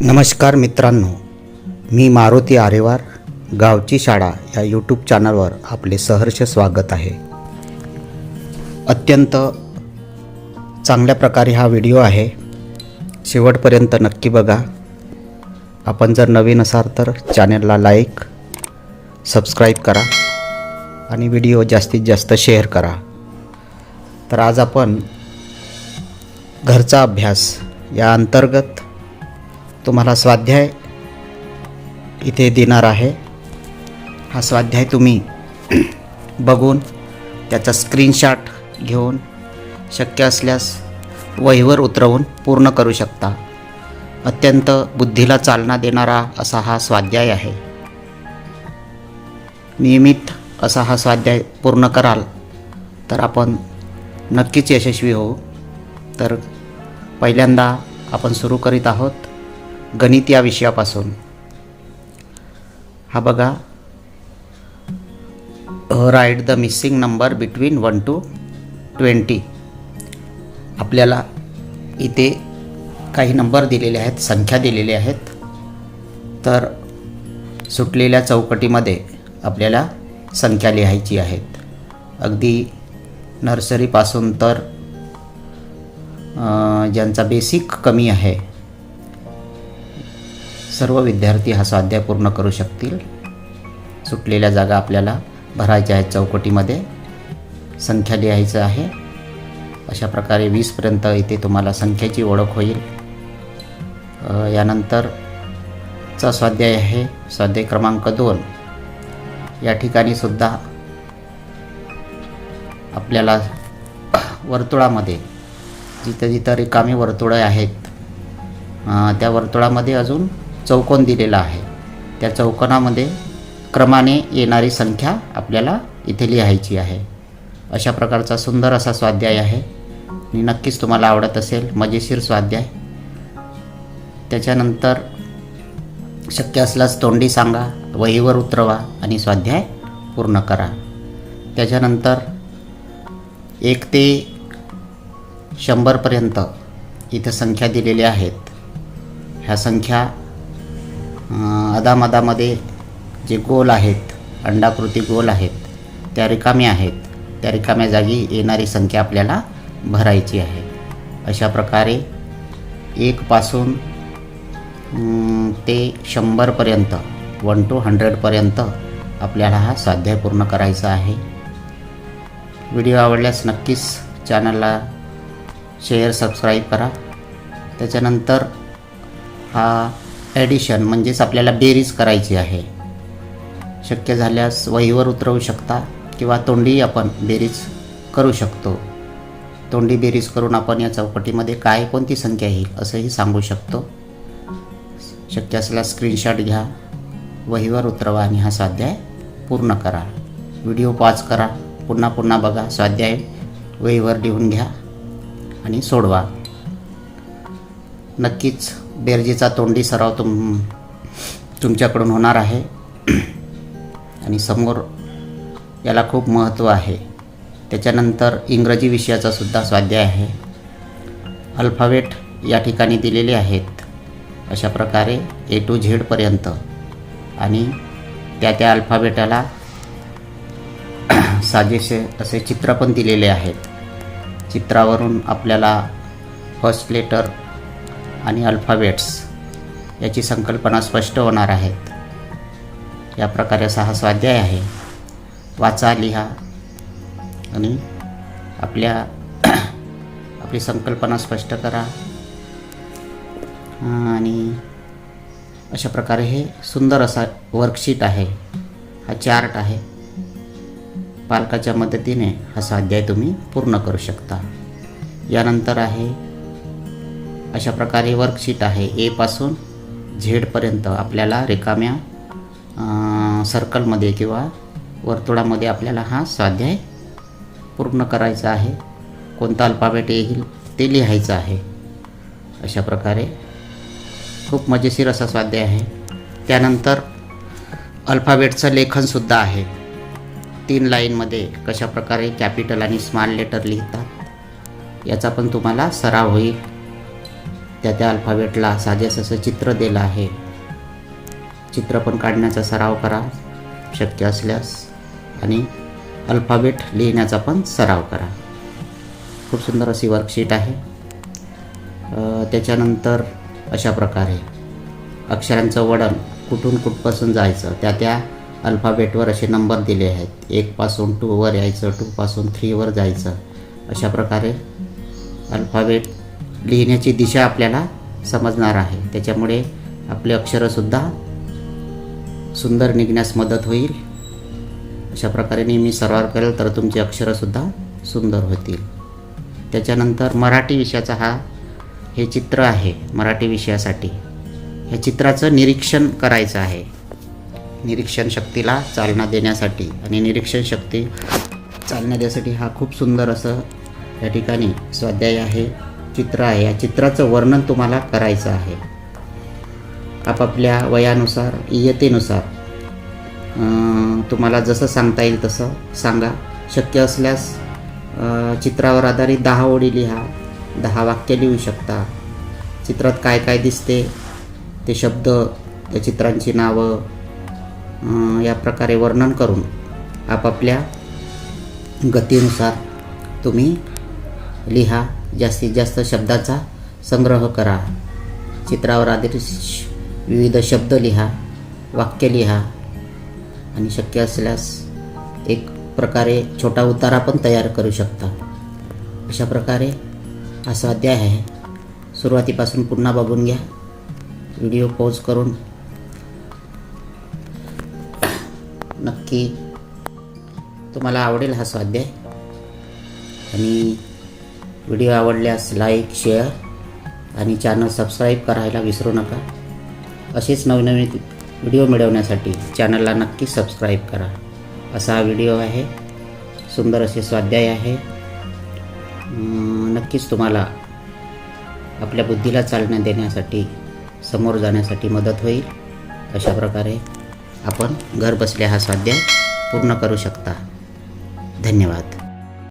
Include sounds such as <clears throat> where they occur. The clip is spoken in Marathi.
नमस्कार मित्रांनो मी मारुती आरेवार गावची शाळा या यूट्यूब चॅनलवर आपले सहर्ष स्वागत आहे. अत्यंत चांगल्या प्रकारे हा व्हिडिओ आहे. शेवटपर्यंत नक्की बघा. आपण जर नवीन असाल तर चॅनलला लाईक सबस्क्राईब करा आणि व्हिडिओ जास्तीत जास्त शेअर करा. तर आज आपण घरचा अभ्यास या अंतर्गत तुम्हाला स्वाध्याय इथे देणार आहे. हा स्वाध्याय तुम्ही बघून त्याचा स्क्रीनशॉट घेऊन शक्य असल्यास वहीवर उतरवून पूर्ण करू शकता. अत्यंत बुद्धीला चालना देणारा असा हा स्वाध्याय आहे. नियमित असा हा स्वाध्याय पूर्ण कराल तर आपण नक्कीच यशस्वी होऊ. तर पहिल्यांदा आपण सुरू करीत आहोत. गणित या विषयापासून. हा बघा. Write the missing number between one two twenty आपल्याला इथे काही नंबर दिलेले आहेत संख्या दिलेल्या आहेत. तर सुटलेल्या चौकटीमध्ये आपल्याला संख्या लिहायची आहेत. अगदी नर्सरीपासून तर ज्यांचा बेसिक कमी आहे सर्व विद्यार्थी हा स्वाध्याय पूर्ण करू शकतील. सुटलेल्या जागा आपल्याला भरायच्या आहेत चौकटीमध्ये. संख्या लिहायचं आहे. अशा प्रकारे वीसपर्यंत इथे तुम्हाला संख्येची ओळख होईल. यानंतरचा स्वाध्याय आहे स्वाध्याय क्रमांक दोन. या ठिकाणी सुद्धा आपल्याला वर्तुळामध्ये जिथं जिथं रिकामी वर्तुळं आहेत त्या वर्तुळामध्ये अजून चौकोन दिलेला आहे. त्या चौकोनामध्ये क्रमाने येणारी संख्या आपल्याला इथे लिहायची आहे. अशा प्रकारचा सुंदर असा स्वाध्याय आहे. आणि नक्कीच तुम्हाला आवडत असेल मजेशीर स्वाध्याय. त्याच्यानंतर शक्य असल्यास तोंडी सांगा वहीवर उतरवा आणि स्वाध्याय पूर्ण करा. त्याच्यानंतर एक ते शंभरपर्यंत इथं संख्या दिलेल्या आहेत. ह्या संख्या अदामदामध्ये जे गोल आहेत अंडाकृती गोल आहेत त्या रिकाम्या आहेत त्या रिकाम्या जागी येणारी संख्या आपल्याला भरायची आहे. अशा प्रकारे एकपासून ते शंभरपर्यंत वन टू हंड्रेडपर्यंत आपल्याला हा स्वाध्याय पूर्ण करायचा आहे. व्हिडिओ आवडल्यास नक्कीच चॅनलला शेअर सबस्क्राईब करा. त्याच्यानंतर हा ॲडिशन म्हणजेच आपल्याला बेरीज करायची आहे. शक्य झाल्यास वहीवर उतरवू शकता किंवा तोंडी आपण बेरीज करू शकतो. तोंडी बेरीज करून आपण या चौकटीमध्ये काय कोणती संख्या येईल असंही सांगू शकतो. शक्य असल्यास स्क्रीनशॉट घ्या वहीवर उतरवा आणि हा स्वाध्याय पूर्ण करा. व्हिडिओ पॉज करा पुन्हा पुन्हा बघा स्वाध्याय वहीवर लिहून घ्या आणि सोडवा. नक्कीच बेरजेचा तोंडी सराव तुम तुमच्याकडून होणार आहे. आणि समोर याला खूप महत्त्व आहे. त्याच्यानंतर इंग्रजी विषयाचा सुद्धा स्वाध्याय आहे. अल्फावेट या ठिकाणी दिलेले आहेत. अशा प्रकारे ए टू झेडपर्यंत आणि त्या त्या अल्फाबेटाला <clears throat> साजेसे असे चित्र पण दिलेले आहेत. चित्रावरून आपल्याला फर्स्ट लेटर आणि अल्फाबेट्स याची संकल्पना स्पष्ट होणार आहेत. या प्रकारे सहा स्वाध्याय आहे. वाचा लिहा आणि आपल्या <clears throat> आपली संकल्पना स्पष्ट करा. आणि अशा प्रकारे हे सुंदर असा वर्कशीट आहे. हा चार्ट आहे. पालकाच्या मदतीने हा स्वाध्याय तुम्ही पूर्ण करू शकता. यानंतर आहे अशा प्रकारे वर्कशीट आहे. एपासून झेडपर्यंत आपल्याला रिकाम्या सर्कलमध्ये किंवा वर्तुळामध्ये आपल्याला हा स्वाध्याय पूर्ण करायचा आहे. कोणता अल्फाबेट येईल ते लिहायचं आहे. अशा प्रकारे खूप मजेशीर असा स्वाध्याय आहे. त्यानंतर अल्फाबेटचं लेखनसुद्धा आहे. तीन लाईनमध्ये कशा प्रकारे कॅपिटल आणि स्मॉल लेटर लिहितात याचा पण तुम्हाला सराव होईल. त्या त्या अल्फाबेटला साजेस असं चित्र दिलं आहे. चित्र पण काढण्याचा सराव करा शक्य असल्यास. आणि अल्फाबेट लिहिण्याचा पण सराव करा. खूप सुंदर अशी वर्कशीट आहे. त्याच्यानंतर अशा प्रकारे अक्षरांचं वडण कुठून कुठपासून जायचं त्या त्या अल्फाबेटवर असे नंबर दिले आहेत. एकपासून टूवर यायचं टूपासून थ्रीवर जायचं. अशा प्रकारे अल्फाबेट लिहिण्याची दिशा आपल्याला समजणार आहे. त्याच्यामुळे आपले अक्षरंसुद्धा सुंदर निघण्यास मदत होईल. अशा प्रकारे नेहमी सर्वार करेल तर तुमची अक्षरंसुद्धा सुंदर होतील. त्याच्यानंतर मराठी विषयाचा हा हे चित्र आहे मराठी विषयासाठी. ह्या चित्राचं निरीक्षण करायचं आहे. निरीक्षण शक्तीला चालना देण्यासाठी आणि निरीक्षण शक्ती चालना देण्यासाठी हा खूप सुंदर असं या ठिकाणी स्वाध्याय आहे. चित्र आहे. या चित्राचं वर्णन तुम्हाला करायचं आहे. आपापल्या वयानुसार इयतेनुसार तुम्हाला जसं सांगता येईल तसं सांगा. शक्य असल्यास चित्रावर आधारित दहा ओळी लिहा. दहा वाक्य लिहू शकता. चित्रात काय काय दिसते? ते शब्द त्या चित्रांची नावं या प्रकारे वर्णन करून आपापल्या गतीनुसार तुम्ही लिहा. जास्तीत जास्त शब्दाचा संग्रह करा. चित्रावर आधारित श- विविध शब्द लिहा वाक्य लिहा आणि शक्य असल्यास एक प्रकारे छोटा उतारा पण तयार करू शकता. अशा प्रकारे हा स्वाध्याय आहे. सुरुवातीपासून पुन्हा बघून घ्या. व्हिडिओ पॉज करून नक्की तुम्हाला आवडेल हा स्वाध्याय. आणि व्हिडिओ आवडल्यास लाईक शेअर आणि चॅनल सबस्क्राईब करायला विसरू नका. असेच नवनवीन व्हिडिओ मिळवण्यासाठी चॅनलला नक्की सबस्क्राईब करा. असा हा व्हिडिओ आहे. सुंदर असे स्वाध्याय आहे. नक्कीच तुम्हाला आपल्या बुद्धीला चालना देण्यासाठी समोर जाण्यासाठी मदत होईल. अशा प्रकारे आपण घर बसल्या हा स्वाध्याय पूर्ण करू शकता. धन्यवाद.